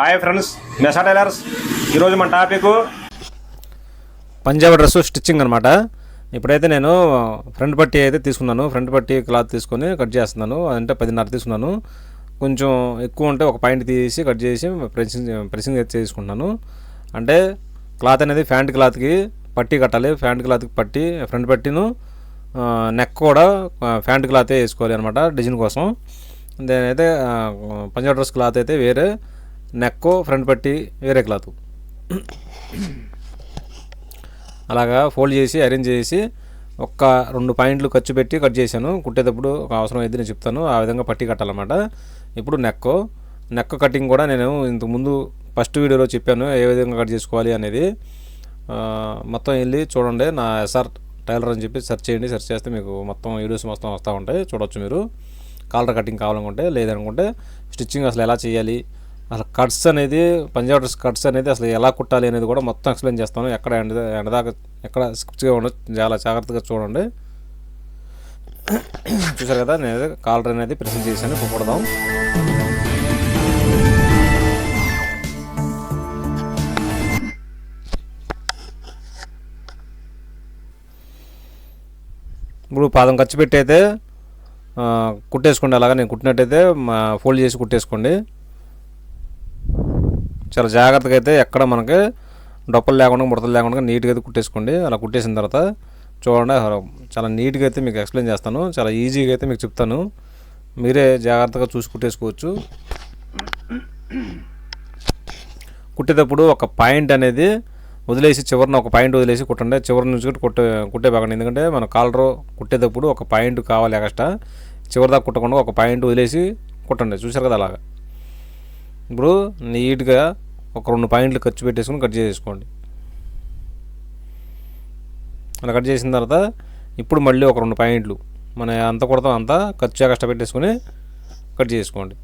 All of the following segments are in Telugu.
హాయ్ ఫ్రెండ్స్ మెసా టైలర్స్ ఈరోజు మన టాపిక్ పంజాబ్ డ్రెస్ స్టిచ్చింగ్ అనమాట ఇప్పుడైతే నేను ఫ్రంట్ పట్టీ అయితే తీసుకున్నాను. ఫ్రంట్ పట్టీ క్లాత్ తీసుకొని కట్ చేస్తున్నాను. అంటే పదిన్నర తీసుకున్నాను. కొంచెం ఎక్కువ ఉంటే ఒక పాయింట్ తీసి కట్ చేసి ప్రెసింగ్ ప్రెసింగ్ అయితే చేసుకుంటున్నాను. అంటే క్లాత్ అనేది ఫ్యాంట్ క్లాత్కి పట్టీ కట్టాలి. ఫ్యాంట్ క్లాత్కి పట్టి ఫ్రంట్ పట్టీను నెక్ కూడా ఫ్యాంట్ క్లాతే వేసుకోవాలి అనమాట డిజైన్ కోసం. నేనైతే పంజాబ్ డ్రెస్ క్లాత్ అయితే వేరే. నెక్కో ఫ్రంట్ పట్టి వేరే క్లాత్. అలాగా ఫోల్డ్ చేసి అరేంజ్ చేసి ఒక్క రెండు పాయింట్లు ఖర్చు పెట్టి కట్ చేశాను. కుట్టేటప్పుడు ఒక అవసరం అయితే నేను చెప్తాను. ఆ విధంగా పట్టి కట్టాలన్నమాట. ఇప్పుడు నెక్కో. నెక్ కటింగ్ కూడా నేను ఇంతకుముందు ఫస్ట్ వీడియోలో చెప్పాను ఏ విధంగా కట్ చేసుకోవాలి అనేది. మొత్తం వెళ్ళి చూడండి. నా ఎస్ఆర్ టైలర్ అని చెప్పి సెర్చ్ చేయండి. సెర్చ్ చేస్తే మీకు మొత్తం వీడియోస్ మొత్తం వస్తూ ఉంటాయి. చూడవచ్చు మీరు. కాలర్ కటింగ్ కావాలనుకుంటే లేదనుకుంటే స్టిచ్చింగ్ అసలు ఎలా చేయాలి? అసలు కట్స్ అనేది పంజాబ్ డ్రెస్ కట్స్ అనేది అసలు ఎలా కుట్టాలి అనేది కూడా మొత్తం ఎక్స్ప్లెయిన్ చేస్తాను. ఎక్కడ ఎండ ఎండదాకా ఎక్కడ స్కిప్గా ఉండదు చాలా జాగ్రత్తగా చూడండి. చూసారు కదా నేను కాలర్ అనేది ప్రెసెంట్ చేశాను. కుప్పడదాం ఇప్పుడు పాదం ఖర్చు పెట్టి అయితే కుట్టేసుకోండి. అలాగా నేను కుట్టినట్టయితే మా ఫోల్డ్ చేసి కుట్టేసుకోండి. చాలా జాగ్రత్తగా అయితే ఎక్కడ మనకి డొప్పలు లేకుండా ముడతలు లేకుండా నీట్గా అయితే కుట్టేసుకోండి. అలా కుట్టేసిన తర్వాత చూడండి చాలా నీట్గా అయితే మీకు ఎక్స్ప్లెయిన్ చేస్తాను. చాలా ఈజీగా అయితే మీకు చెప్తాను. మీరే జాగ్రత్తగా చూసి కుట్టేసుకోవచ్చు. కుట్టేటప్పుడు ఒక పాయింట్ అనేది వదిలేసి చివరిన ఒక పాయింట్ వదిలేసి కుట్టండి. చివరి నుంచి కూడా కుట్టే కుట్టే బాగండి ఎందుకంటే మన కాలర్ కుట్టేటప్పుడు ఒక పాయింట్ కావాలి ఎక్స్ట్రా. చివరిదాకా కుట్టకుండా ఒక పాయింట్ వదిలేసి కుట్టండి. చూసారు కదా అలాగా? ఇప్పుడు నీట్గా ఒక రెండు పాయింట్లు ఖర్చు పెట్టేసుకుని కట్ చేసుకోండి అలా కట్ చేసిన తర్వాత ఇప్పుడు మళ్ళీ ఒక రెండు పాయింట్లు మన అంత కొడతాం అంతా ఖర్చు కష్టపెట్టేసుకుని కట్ చేసుకోండి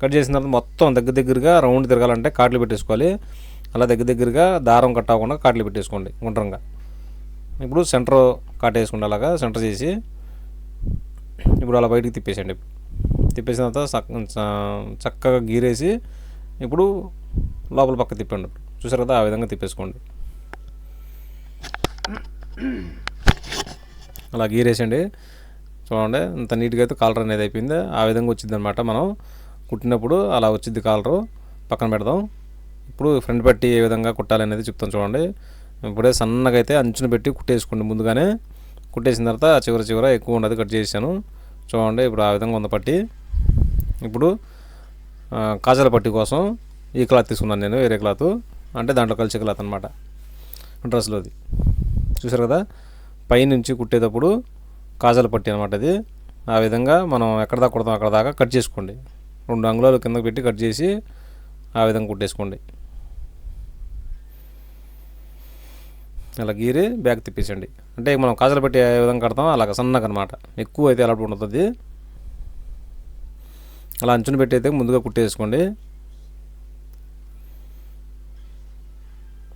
కట్ చేసిన తర్వాత మొత్తం దగ్గర దగ్గరగా రౌండ్ తిరగాలంటే కాట్లు పెట్టేసుకోవాలి. అలా దగ్గర దగ్గరగా దారం కట్ అవ్వకుండా కాట్లు పెట్టేసుకోండి గుండ్రంగా. ఇప్పుడు సెంటర్ కాటేసుకోండి అలాగా సెంటర్ చేసి ఇప్పుడు అలా బయటికి తిప్పేసండి తిప్పేసిన తర్వాత చ- చక్కగా గీరేసి ఇప్పుడు లోపల పక్క తిప్పండి. చూసారు కదా ఆ విధంగా తిప్పేసుకోండి. అలా గీరేసండి. చూడండి అంత నీట్గా అయితే కాలర్ అనేది అయిపోయింది. ఆ విధంగా వచ్చింది అనమాట మనం. కుట్టినప్పుడు అలా వచ్చింది కాలరు పక్కన పెడదాం. ఇప్పుడు ఫ్రంట్ పట్టి ఏ విధంగా కుట్టాలి అనేది చెప్తాను చూడండి. ఇప్పుడే సన్నగా అయితే అంచున పెట్టి కుట్టేసుకోండి ముందుగానే. కుట్టేసిన తర్వాత చివర చివర ఎక్కువ ఉండదు కట్ చేసాను చూడండి ఇప్పుడు ఆ విధంగా ఉంది పట్టి. ఇప్పుడు కాజల పట్టి కోసం ఈ క్లాత్ తీసుకున్నాను నేను వేరే క్లాత్. అంటే దాంట్లో కలిసి క్లాత్ అనమాట డ్రెస్లోది చూసారు కదా? పైనుంచి కుట్టేటప్పుడు కాజల పట్టి అనమాట అది. ఆ విధంగా మనం ఎక్కడ దాకా కుడతాం అక్కడ దాకా కట్ చేసుకోండి. రెండు అంగుళాలు కిందకు పెట్టి కట్ చేసి ఆ విధంగా కుట్టేసుకోండి. అలా గీరి బ్యాగ్ తిప్పేసండి అంటే మనం కాజలు పెట్టి ఏ విధంగా కడతాం అలాగ సన్నగా అనమాట ఎక్కువ అయితే ఎలా ఉంటుంది అలా అంచున పెట్టయితే ముందుగా కుట్టేసుకోండి.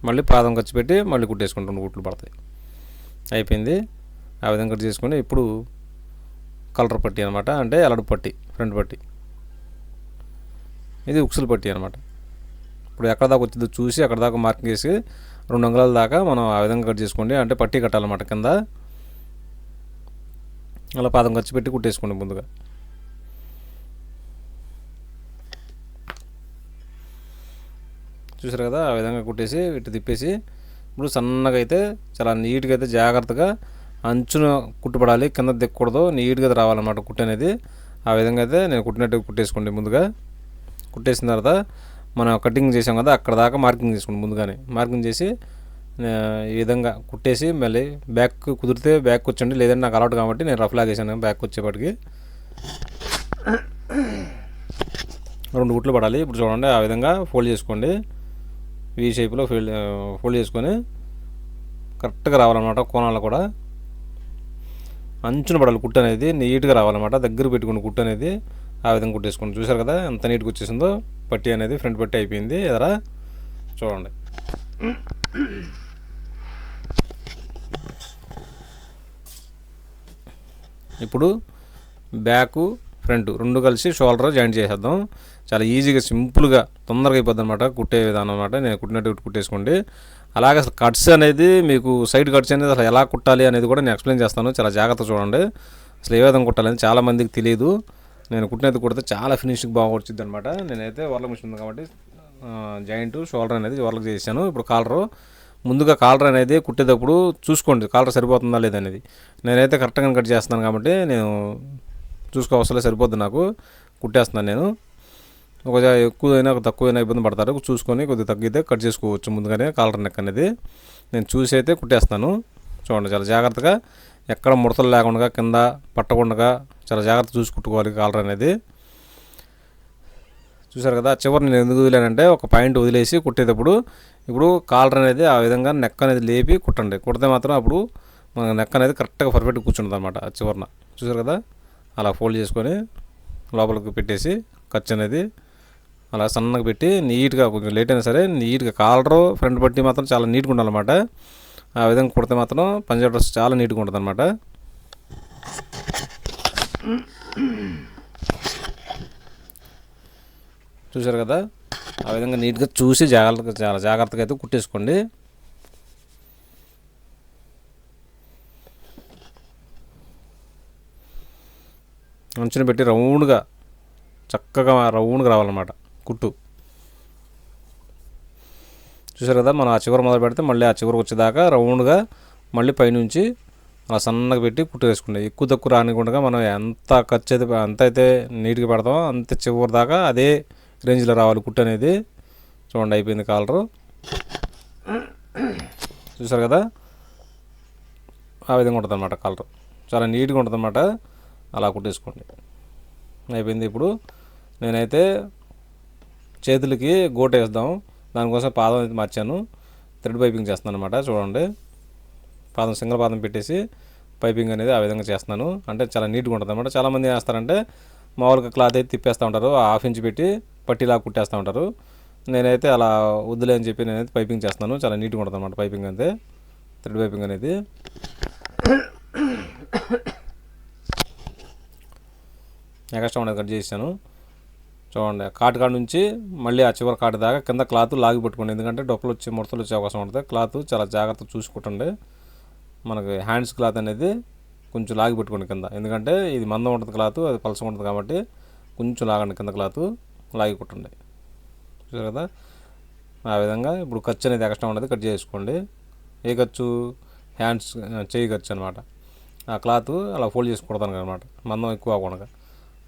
మళ్ళీ పాదం ఖర్చు పెట్టి మళ్ళీ కుట్టేసుకోండి రెండు కుట్లు పడతాయి. అయిపోయింది. ఆ విధంగా కట్ చేసుకుని ఇప్పుడు కలర్ పట్టి అనమాట అంటే ఎలడు పట్టి ఫ్రంట్ పట్టి. ఇది ఉక్సులు పట్టి అనమాట ఇప్పుడు ఎక్కడ దాకా వచ్చిందో చూసి అక్కడ దాకా మార్కింగ్ చేసి రెండు అంగుళాల దాకా మనం ఆ విధంగా కట్ చేసుకోండి. అంటే పట్టి కట్టాలన్నమాట కింద. అలా పాదం ఖర్చు పెట్టి కుట్టేసుకోండి ముందుగా. చూసారు కదా ఆ విధంగా కుట్టేసి ఇటు తిప్పేసి ఇప్పుడు సన్నగా అయితే చాలా నీట్గా అయితే జాగ్రత్తగా అంచున కుట్టుపడాలి కింద దిక్కకూడదు నీట్గా అయితే రావాలన్నమాట కుట్టు అనేది. ఆ విధంగా అయితే నేను కుట్టినట్టు కుట్టేసుకోండి ముందుగా. కుట్టేసిన తర్వాత మనం కటింగ్ చేసాం కదా అక్కడ దాకా మార్కింగ్ చేసుకోండి ముందుగానే. మార్కింగ్ చేసి ఈ విధంగా కుట్టేసి మళ్ళీ బ్యాక్ కుదిరితే బ్యాక్ వచ్చండి లేదంటే నాకు అలవాటు కాబట్టి నేను రఫ్ లాగేసాను బ్యాక్ వచ్చేపటికి. రెండు గుట్లు పడాలి ఇప్పుడు చూడండి ఆ విధంగా ఫోల్డ్ చేసుకోండి. వీ షేప్లో ఫీల్డ్ ఫోల్డ్ చేసుకొని కరెక్ట్గా రావాలన్నమాట కోణాలు కూడా. అంచున పడాలి కుట్టు అనేది నీట్గా రావాలన్నమాట. దగ్గర పెట్టుకుని కుట్టు అనేది ఆ విధంగా కుట్టేసుకోండి. చూసారు కదా ఎంత నీట్గా వచ్చేసిందో? పట్టి అనేది ఫ్రంట్ పట్టి అయిపోయింది. ఎదరా? చూడండి. ఇప్పుడు బ్యాకు ఫ్రంట్ రెండు కలిసి షోల్డర్ జాయింట్ చేసేద్దాం. చాలా ఈజీగా సింపుల్గా తొందరగా అయిపోద్ది అనమాట కుట్టే విధానం అనమాట నేను కుట్టినట్టు కుట్టేసుకోండి. అలాగే అసలు కట్స్ అనేది మీకు సైడ్ కట్స్ అనేది అసలు ఎలా కుట్టాలి అనేది కూడా నేను ఎక్స్ప్లెయిన్ చేస్తాను. చాలా జాగ్రత్త చూడండి. అసలు ఏ విధంగా కుట్టాలని చాలా మందికి తెలియదు. నేను కుట్టినది కుడితే చాలా ఫినిషింగ్ బాగా వచ్చింది అనమాట నేనైతే వర్ల మిషన్ ఉంది కాబట్టి జాయింట్ షోల్డర్ అనేది వర్క్ చేశాను ఇప్పుడు కాలరు ముందుగా కాలర్ అనేది కుట్టేటప్పుడు చూసుకోండి కాలర్ సరిపోతుందా లేదనేది నేనైతే కరెక్ట్గా కట్ చేస్తున్నాను కాబట్టి నేను చూసుకోవసలే సరిపోద్ది నాకు. కుట్టేస్తున్నాను నేను. ఒక ఎక్కువైనా ఒక తక్కువైనా ఇబ్బంది పడతారు. చూసుకొని కొద్దిగా తగ్గితే కట్ చేసుకోవచ్చు. ముందుగానే కాలర్ నెక్ అనేది నేను చూసి అయితే కుట్టేస్తాను. చూడండి చాలా జాగ్రత్తగా ఎక్కడ ముడతలు లేకుండా కింద పట్టకుండా చాలా జాగ్రత్త చూసి కుట్టుకోవాలి కాలర్ అనేది. చూసారు కదా చివరి నేను ఎందుకు వదిలేనంటే ఒక పాయింట్ వదిలేసి కుట్టేటప్పుడు ఇప్పుడు కాలర్ అనేది ఆ విధంగా నెక్ అనేది లేపి కుట్టండి. కుడితే మాత్రం అప్పుడు మన నెక్ అనేది కరెక్ట్గా పర్ఫెక్ట్ కూర్చుంటుంది అనమాట చివరిన. చూసారు కదా అలా ఫోల్డ్ చేసుకొని లోపలికి పెట్టేసి ఖర్చు అనేది అలా సన్నగా పెట్టి నీట్గా కొంచెం లేట్ అయినా సరే నీట్గా కాలరు ఫ్రంట్ పట్టి మాత్రం చాలా నీట్గా ఉండాలన్నమాట. ఆ విధంగా కుడితే మాత్రం పంజాబ్ డ్రెస్ చాలా నీట్గా ఉంటుంది అనమాట చూసారు కదా? ఆ విధంగా నీట్గా చూసి జాగ్రత్తగా చాలా జాగ్రత్తగా అయితే కుట్టేసుకోండి. అంచున పెట్టి రౌండ్గా చక్కగా రౌండ్గా రావాలన్నమాట. కుట్టు. చూసారు కదా మనం ఆ చివరి మొదలు పెడితే మళ్ళీ ఆ చివరికి వచ్చేదాకా రౌండ్గా మళ్ళీ పైనుంచి అలా సన్నగా పెట్టి కుట్టు వేసుకుంటే ఎక్కువ తక్కువ రానికుండా మనం ఎంత ఖర్చు అయితే ఎంత అయితే నీట్గా పెడతామో అంత చివరి దాకా అదే రేంజ్లో రావాలి కుట్టు అనేది. చూడండి అయిపోయింది కాలరు. చూసారు కదా ఆ విధంగా ఉంటుంది అనమాట కలర్. చాలా నీట్గా ఉంటుంది అనమాట అలా కుట్టేసుకోండి. అయిపోయింది ఇప్పుడు. నేనైతే చేతులకి గోట వేద్దాం. దానికోసం పాదం అయితే మార్చాను. థ్రెడ్ పైపింగ్ చేస్తున్నాను అనమాట చూడండి. పాదం సింగల్ పాదం పెట్టేసి పైపింగ్ అనేది ఆ విధంగా చేస్తున్నాను. అంటే చాలా నీట్గా ఉంటుంది అనమాట చాలామంది ఏం చేస్తారంటే మామూలుగా క్లాత్ అయితే తిప్పేస్తూ ఉంటారు. హాఫ్ ఇంచ్ పెట్టి పట్టిలా కుట్టేస్తూ ఉంటారు. నేనైతే అలా వద్దులే అని చెప్పి నేనైతే పైపింగ్ చేస్తున్నాను. చాలా నీట్గా ఉంటుంది అనమాట పైపింగ్ అంతే థ్రెడ్ పైపింగ్ అనేది. ఎక్స్ట్రా ఉండదు కట్ చేసాను చూడండి కాటు కాడ నుంచి మళ్ళీ ఆ చివరి కాటు దాకా కింద క్లాత్ లాగి పెట్టుకోండి. ఎందుకంటే డొక్కలు వచ్చి ముడతలు వచ్చే అవకాశం ఉంటుంది. క్లాత్ చాలా జాగ్రత్త చూసుకుంటుండే మనకి హ్యాండ్స్ క్లాత్ అనేది కొంచెం లాగి పెట్టుకోండి కింద. ఎందుకంటే ఇది మందం ఉంటుంది క్లాత్ అది పలసం ఉంటుంది కాబట్టి కొంచెం లాగండి కింద క్లాత్ లాగి కుట్టండి. చూసారు కదా? ఆ విధంగా ఇప్పుడు ఖర్చు అనేది ఎక్స్ట్రా ఉండదు కట్ చేసుకోండి. ఏ ఖర్చు హ్యాండ్స్ చేయి ఖర్చు అనమాట ఆ క్లాత్ అలా ఫోల్డ్ చేసి కుడతాను అనమాట. మందం ఎక్కువ అవ్వకుండా.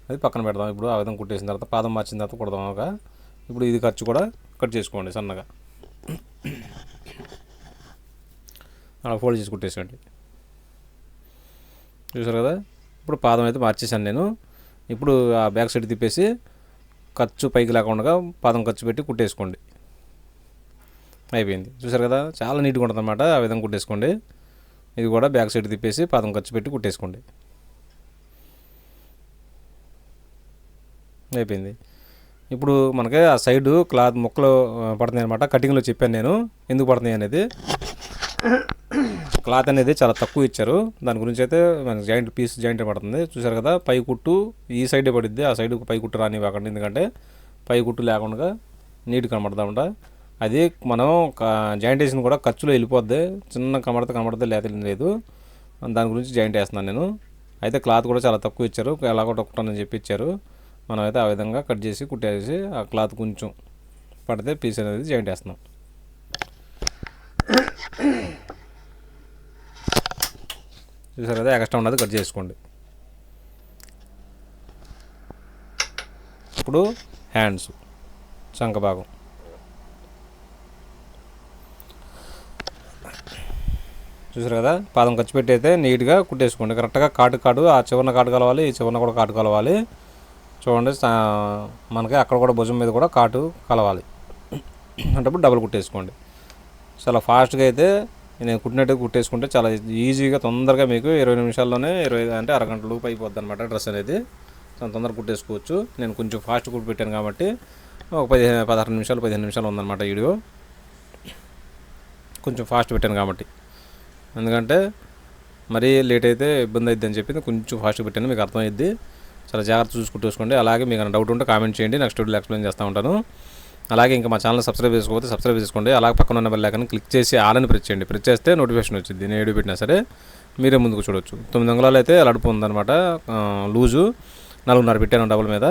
అది పక్కన పెడదాం. ఇప్పుడు ఆ విధంగా కుట్టేసిన తర్వాత పాదం మార్చిన తర్వాత కుడదాం ఒక. ఇప్పుడు ఇది ఖర్చు కూడా కట్ చేసుకోండి సన్నగా. అలా ఫోల్డ్ చేసి కుట్టేసుకోండి చూసారు కదా? ఇప్పుడు పాదం అయితే మార్చేసాను నేను. ఇప్పుడు ఆ బ్యాక్ సైడ్ తిప్పేసి ఖర్చు పైకి లేకుండా పాదం ఖర్చు పెట్టి కుట్టేసుకోండి. అయిపోయింది. చూసారు కదా? చాలా నీట్గా ఉంటుంది అన్నమాట ఆ విధంగా కుట్టేసుకోండి. ఇది కూడా బ్యాక్ సైడ్ తిప్పేసి పాదం ఖర్చు పెట్టి కుట్టేసుకోండి. అయిపోయింది. ఇప్పుడు మనకి ఆ సైడ్ క్లాత్ ముక్కలు పడుతున్నాయి అనమాట కటింగ్లో చెప్పాను నేను. ఎందుకు పడుతున్నాయి అనేది. క్లాత్ అనేది చాలా తక్కువ ఇచ్చారు. దాని గురించి అయితే మనకి జాయింట్ పీస్ జాయింట్ పడుతుంది. చూసారు కదా పై కుట్టు ఈ సైడే పడుద్ది. ఆ సైడ్ పై కుట్టు రాని కాకుండా ఎందుకంటే పై కుట్టు లేకుండా నీట్ కనబడదామంట అది మనం జాయింట్ వేసిన కూడా ఖర్చులో వెళ్ళిపోద్ది. చిన్న కనబడితే కనబడితే లేత లేదు. దాని గురించి జాయింట్ వేస్తున్నాను నేను. అయితే క్లాత్ కూడా చాలా తక్కువ ఇచ్చారు. ఎలా కూడా అని చెప్పి ఇచ్చారు. మనం అయితే ఆ విధంగా కట్ చేసి కుట్టేసి ఆ క్లాత్ కొంచెం పడితే పీస్ అనేది జాయింట్ వేస్తున్నాం చూసారు కదా ఎక్స్ట్రా ఉన్నది కట్ చేసుకోండి. ఇప్పుడు హ్యాండ్స్ శంఖ భాగం. చూసారు కదా పాదం ఖర్చు పెట్టి అయితే నీట్గా కుట్టేసుకోండి. కరెక్ట్గా కాటు కాటు ఆ చివరిన కాటు కలవాలి ఈ చివరిన కూడా కాటు కలవాలి. చూడండి సా- మనకి అక్కడ కూడా భుజం మీద కూడా కాటు కలవాలి. అంటే డబుల్ కుట్టేసుకోండి. చాలా ఫాస్ట్గా అయితే నేను కుట్టినట్టు కుట్టేసుకుంటే చాలా ఈజీగా తొందరగా మీకు ఇరవై నిమిషాల్లోనే ఇరవై అంటే అరగంట లోపు అయిపోద్ది అనమాట డ్రెస్ అనేది. చాలా తొందరగా కుట్టేసుకోవచ్చు. నేను కొంచెం ఫాస్ట్ కుట్టి పెట్టాను కాబట్టి ఒక పదిహేను పదహారు నిమిషాలు పదిహేను నిమిషాలు ఉందన్నమాట వీడియో. కొంచెం ఫాస్ట్ పెట్టాను కాబట్టి. ఎందుకంటే మరీ లేట్ అయితే ఇబ్బంది అవుద్ది అని చెప్పి కొంచెం ఫాస్ట్ పెట్టాను మీకు అర్థమైద్ది. చాలా జాగ్రత్త చూసుకుంటూ చూసుకోండి అలాగే మీకు డౌట్ ఉంటే కామెంట్ చేయండి. నెక్స్ట్ వీడియోలో ఎక్స్ప్లెయిన్ చేస్తూ ఉంటాను. అలాగే ఇంకా మా ఛానల్ సబ్స్క్రైబ్ చేసుకోకపోతే సబ్స్క్రైబ్ చేసుకోండి. అలాగే పక్కన ఉన్న బెల్ క్లిక్ చేసి ఆలని ప్రెస్ చేయండి. ప్రెస్ చేస్తే నోటిఫికేషన్ వచ్చింది. నేను ఏడు పెట్టినా సరే మీరే ముందుకు చూడొచ్చు. తొమ్మిది అంగుళాలు అయితే అలడుపు ఉందన్నమాట. లూజు. నాలుగున్నర పెట్టాను డబుల్ మీద.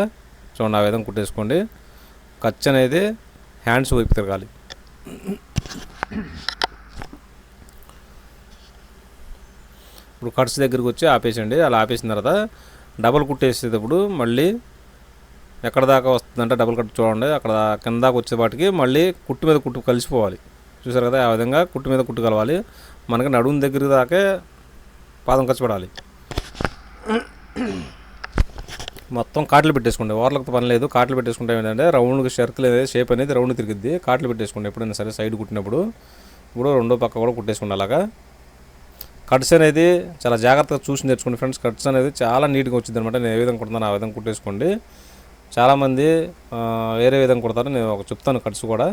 చూడండి ఆ విధంగా కుట్టేసుకోండి. ఖర్చు అనేది హ్యాండ్స్ వైపు తిరగాలి. ఇప్పుడు కట్స్ దగ్గరికి వచ్చి ఆపేసండి అలా ఆపేసిన తర్వాత డబల్ కుట్టేసేటప్పుడు మళ్ళీ ఎక్కడ దాకా వస్తుందంటే డబుల్ కట్ చూడండి అక్కడ కింద దాకా వచ్చేపాటికి మళ్ళీ కుట్టు మీద కుట్టు కలిసిపోవాలి. చూసారు కదా ఆ విధంగా కుట్టు మీద కుట్టు కలవాలి. మనకి నడుము దగ్గర దాకే పాదం ఖర్చు పడాలి మొత్తం కాట్లు పెట్టేసుకోండి. ఓర్లకు పని లేదు. కాట్లు పెట్టేసుకుంటే ఏంటంటే రౌండ్కి సర్కిల్ అనేది షేప్ అనేది రౌండ్ తిరిగిద్ది. కాట్లు పెట్టేసుకోండి. ఎప్పుడైనా సరే సైడ్ కుట్టినప్పుడు. ఇప్పుడు రెండో పక్క కూడా కుట్టేసుకోండి అలాగా. కట్స్ అనేది చాలా జాగ్రత్తగా చూసి నేర్చుకోండి ఫ్రెండ్స్. కట్స్ అనేది చాలా నీట్గా వచ్చింది అనమాట నేను ఏ విధంగా కుడుతున్నాను ఆ విధంగా కుట్టేసుకోండి. చాలామంది వేరే విధంగా కుడతారు. నేను ఒక చెప్తాను కట్స్ కూడా.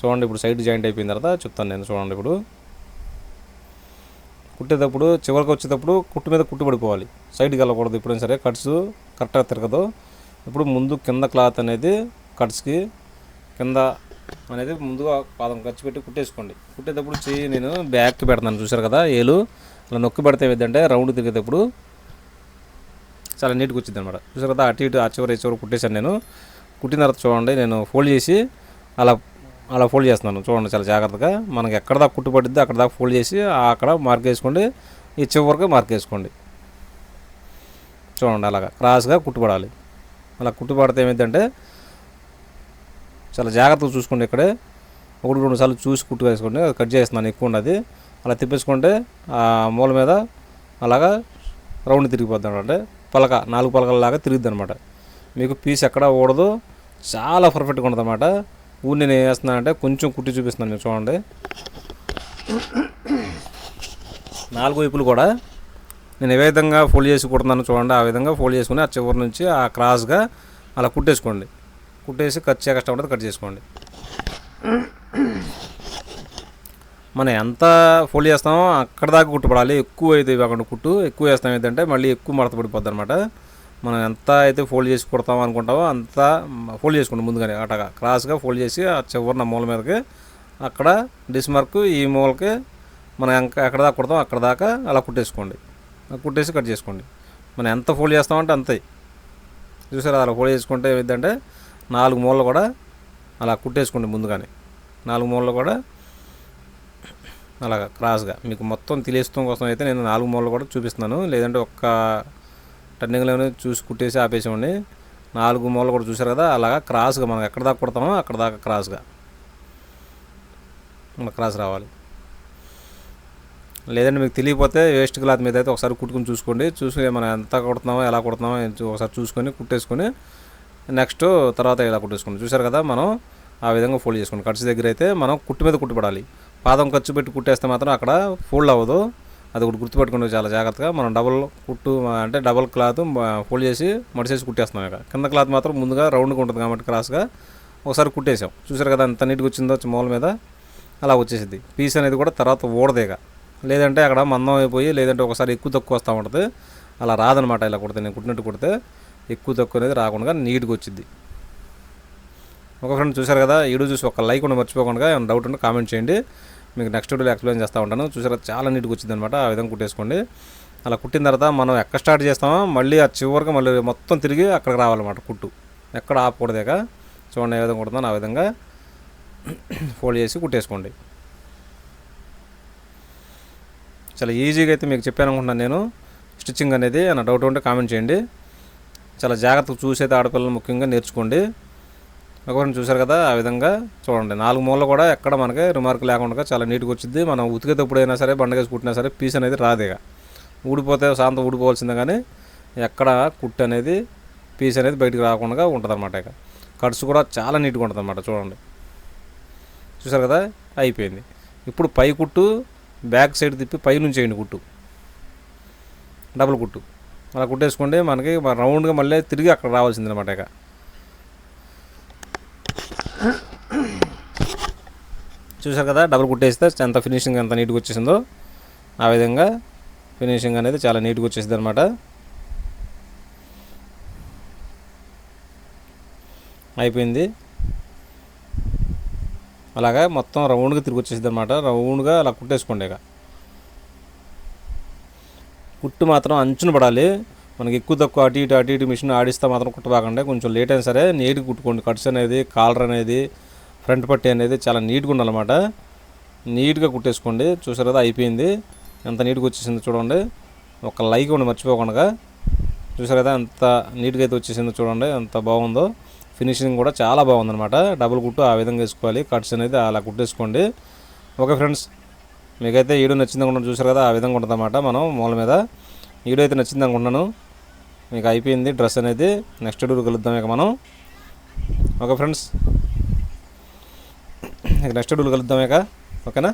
చూడండి ఇప్పుడు సైడ్ జాయింట్ అయిపోయిన తర్వాత చెప్తాను నేను. చూడండి ఇప్పుడు. కుట్టేటప్పుడు చివరికి వచ్చేటప్పుడు కుట్టు మీద కుట్టు పడిపోవాలి సైడ్కి వెళ్ళకూడదు ఎప్పుడైనా సరే కట్స్ కరెక్ట్గా తిరగదు. ఇప్పుడు ముందు కింద క్లాత్ అనేది కట్స్కి కింద అనేది ముందుగా పాదం ఖర్చు పెట్టి కుట్టేసుకోండి. కుట్టేటప్పుడు చెయ్యి నేను బ్యాక్కి పెడతాను చూసారు కదా ఏలు. అలా నొక్కి పెడితే ఏదంటే రౌండ్ తిరిగేటప్పుడు చాలా నీట్గా వచ్చింది అనమాట చూసారు కదా అటు ఇటు ఆ చివరి ఈ చివరి కుట్టేశాను నేను. కుట్టిన తర్వాత చూడండి నేను ఫోల్డ్ చేసి అలా అలా ఫోల్డ్ చేస్తున్నాను. చూడండి చాలా జాగ్రత్తగా. మనకి ఎక్కడ దాకా కుట్టు పడుద్ది అక్కడ దాకా ఫోల్డ్ చేసి అక్కడ మార్క్ వేసుకోండి. ఈ చివరికి మార్క్ వేసుకోండి. చూడండి అలాగా. క్రాస్గా కుట్టుపడాలి. అలా కుట్టుపడితే ఏమైందంటే చాలా జాగ్రత్తగా చూసుకోండి ఇక్కడే. ఒకటి రెండు సార్లు చూసి కుట్టు వేసుకోండి. అది కట్ చేస్తున్నాను ఎక్కువ ఉన్నది. అలా తిప్పేసుకుంటే ఆ మూల మీద అలాగా రౌండ్ తిరిగిపోద్ది అంటే పలక నాలుగు పలకలలాగా తిరుగుద్ది అనమాట మీకు పీస్ ఎక్కడ ఊడదు. చాలా పర్ఫెక్ట్గా ఉంటుంది అనమాట. ఊరి నేను ఏం అంటే కొంచెం కుట్టి చూపిస్తున్నాను నేను చూడండి. నాలుగు వైపులు కూడా నేను ఏ విధంగా ఫోల్డ్ చేసి కుడుతున్నాను చూడండి. ఆ విధంగా ఫోల్డ్ చేసుకుని ఆ చివరి నుంచి ఆ క్రాస్గా అలా కుట్టేసుకోండి. కుట్టేసి కట్ చేయ కష్టం ఉంటుంది కట్ చేసుకోండి. మనం ఎంత ఫోల్డ్ చేస్తామో అక్కడ దాకా కుట్టుపడాలి. ఎక్కువ అయితే ఇవ్వకుండా కుట్టు ఎక్కువ వేస్తాం ఏంటంటే మళ్ళీ ఎక్కువ మడత పడిపోద్ది అనమాట మనం ఎంత అయితే ఫోల్డ్ చేసి కుడతాం అనుకుంటామో అంత ఫోల్డ్ చేసుకోండి ముందుగానే అటగా. క్రాస్గా ఫోల్డ్ చేసి ఆ చివరిన మూల మీదకి అక్కడ డిస్మార్క్ ఈ మూలకి మనం ఇంకా ఎక్కడ దాకా కుడతాం అక్కడ దాకా అలా కుట్టేసుకోండి. కుట్టేసి కట్ చేసుకోండి. మనం ఎంత ఫోల్డ్ చేస్తామంటే అంతే. చూసారా అలా ఫోల్డ్ చేసుకుంటే ఏమిటంటే నాలుగు మూలలు కూడా అలా కుట్టేసుకోండి ముందుగానే. నాలుగు మూలలు కూడా అలాగా క్రాస్గా. మీకు మొత్తం తెలియస్తాం కోసం అయితే నేను నాలుగు మూలలు కూడా చూపిస్తున్నాను. లేదంటే ఒక్క టర్నింగ్లోనే చూసి కుట్టేసి ఆపేసేవాడిని నాలుగు మూలలు కూడా చూసారు కదా అలాగా క్రాస్గా మనం ఎక్కడ దాకా కుడతామో అక్కడ దాకా క్రాస్గా. క్రాస్ రావాలి. లేదంటే మీకు తెలియకపోతే వేస్ట్ క్లాత్ మీద అయితే ఒకసారి కుట్టుకుని చూసుకోండి. చూసి మనం ఎంత కుడుతున్నామో ఎలా కుడుతున్నామో ఒకసారి చూసుకొని కుట్టేసుకొని నెక్స్ట్ తర్వాత ఇలా కుట్టేసుకుంటాం. చూసారు కదా మనం? ఆ విధంగా ఫోల్డ్ చేసుకోండి కట్స్ దగ్గర అయితే మనం కుట్టు మీద కుట్టుపడాలి. పాదం ఖర్చు పెట్టి కుట్టేస్తే మాత్రం అక్కడ ఫోల్డ్ అవ్వదు. అది ఒకటి గుర్తుపెట్టుకోండి చాలా జాగ్రత్తగా మనం డబుల్ కుట్టు అంటే డబుల్ క్లాత్ ఫోల్డ్ చేసి మడిచేసి కుట్టేస్తున్నాం ఇక. కింద క్లాత్ మాత్రం ముందుగా రౌండ్గా ఉంటుంది కాబట్టి క్రాస్గా ఒకసారి కుట్టేసాం. చూసారు కదా ఎంత నీట్గా వచ్చిందో మూల మీద? అలా వచ్చేసింది పీస్ అనేది కూడా తర్వాత ఊడదేగా లేదంటే అక్కడ మందం అయిపోయి లేదంటే ఒకసారి ఎక్కువ తక్కువ వస్తూ ఉంటుంది. అలా రాదనమాట ఇలా కుడితే నేను కుట్టినట్టు కుడితే. ఎక్కువ తక్కువ అనేది రాకుండా నీట్గా వచ్చింది. ఒక ఫ్రెండ్ చూశారు కదా వీడియో చూసి ఒక లైక్ కూడా మర్చిపోకుండా ఏమైనా డౌట్ ఉంటే కామెంట్ చేయండి. మీకు నెక్స్ట్ వీడియోలో ఎక్స్ప్లెయిన్ చేస్తూ ఉంటాను. చూసారా చాలా నీట్గా వచ్చింది అనమాట ఆ విధంగా కుట్టేసుకోండి. అలా కుట్టిన తర్వాత మనం ఎక్కడ స్టార్ట్ చేస్తామో మళ్ళీ ఆ చివరికి మళ్ళీ మొత్తం తిరిగి అక్కడికి రావాలన్నమాట కుట్టు. ఎక్కడ ఆపకూడదేక. చూడండి ఏ విధంగా కుడుతుందో ఆ విధంగా ఫోల్డ్ చేసి కుట్టేసుకోండి. చాలా ఈజీగా అయితే మీకు చెప్పాను అనుకుంటున్నాను నేను. స్టిచ్చింగ్ అనేది నా డౌట్ ఉంటే కామెంట్ చేయండి. చాలా జాగ్రత్తగా చూసైతే ఆడపిల్లలు ముఖ్యంగా నేర్చుకోండి. ఒకరిని చూశారు కదా ఆ విధంగా చూడండి. నాలుగు మూలలు కూడా ఎక్కడ మనకి రిమార్క్ లేకుండా చాలా నీట్గా వచ్చింది. మనం ఉతికేటప్పుడు అయినా సరే బండగేసి కుట్టినా సరే పీస్ అనేది రాదేగా ఊడిపోతే శాంతం ఊడిపోవాల్సిందే కానీ ఎక్కడ కుట్టు అనేది పీస్ అనేది బయటకు రాకుండా ఉంటుంది అనమాట ఇక. కట్స్ కూడా చాలా నీట్గా ఉంటుంది అనమాట చూడండి. చూసారు కదా అయిపోయింది. ఇప్పుడు పై కుట్టు బ్యాక్ సైడ్ తిప్పి పై నుంచి వేయండి కుట్టు. డబుల్ కుట్టు. అలా కుట్టేసుకోండి మనకి రౌండ్గా మళ్ళీ తిరిగి అక్కడ రావాల్సింది అనమాట ఇక. చూసారు కదా డబుల్ కుట్టేస్తే ఎంత ఫినిషింగ్ ఎంత నీట్గా వచ్చేసిందో ఆ విధంగా ఫినిషింగ్ అనేది చాలా నీట్గా వచ్చేసింది అనమాట అయిపోయింది. అలాగా మొత్తం రౌండ్గా తిరిగి వచ్చేసింది అనమాట రౌండ్గా అలా కుట్టేసుకోండి ఇక. కుట్టు మాత్రం అంచున పడాలి. మనకి ఎక్కువ తక్కువ అటు ఇటు అటు ఇటు మిషన్ ఆడిస్తే మాత్రం కుట్టబాకండి కొంచెం లేట్ అయినా సరే నీట్గా కుట్టుకోండి. కట్స్ అనేది కాలర్ అనేది ఫ్రంట్ పట్టి అనేది చాలా నీట్గా ఉండాలన్నమాట. నీట్గా కుట్టేసుకోండి. చూసారు కదా అయిపోయింది. ఎంత నీట్గా వచ్చేసిందో చూడండి. ఒక లైక్ ఉండి మర్చిపోకుండా. చూసారు కదా ఎంత నీట్గా అయితే వచ్చేసిందో చూడండి. ఎంత బాగుందో. ఫినిషింగ్ కూడా చాలా బాగుందన్నమాట. డబుల్ కుట్టు ఆ విధంగా వేసుకోవాలి. కట్స్ అనేది అలా కుట్టేసుకోండి. Okay friends. మీకైతే వీడియో నచ్చింది అనుకుంటున్నాను. చూసారు కదా ఆ విధంగా ఉంటుందన్నమాట మనం మూల మీద. వీడియో అయితే నచ్చింది అనుకుంటున్నాను. మీకు అయిపోయింది డ్రెస్ అనేది. నెక్స్ట్ వీడియో కలుద్దాం ఇక మనం. Okay friends. ఇక నెక్స్ట్ వీడియో కలుద్దాం ఇక. ఓకేనా?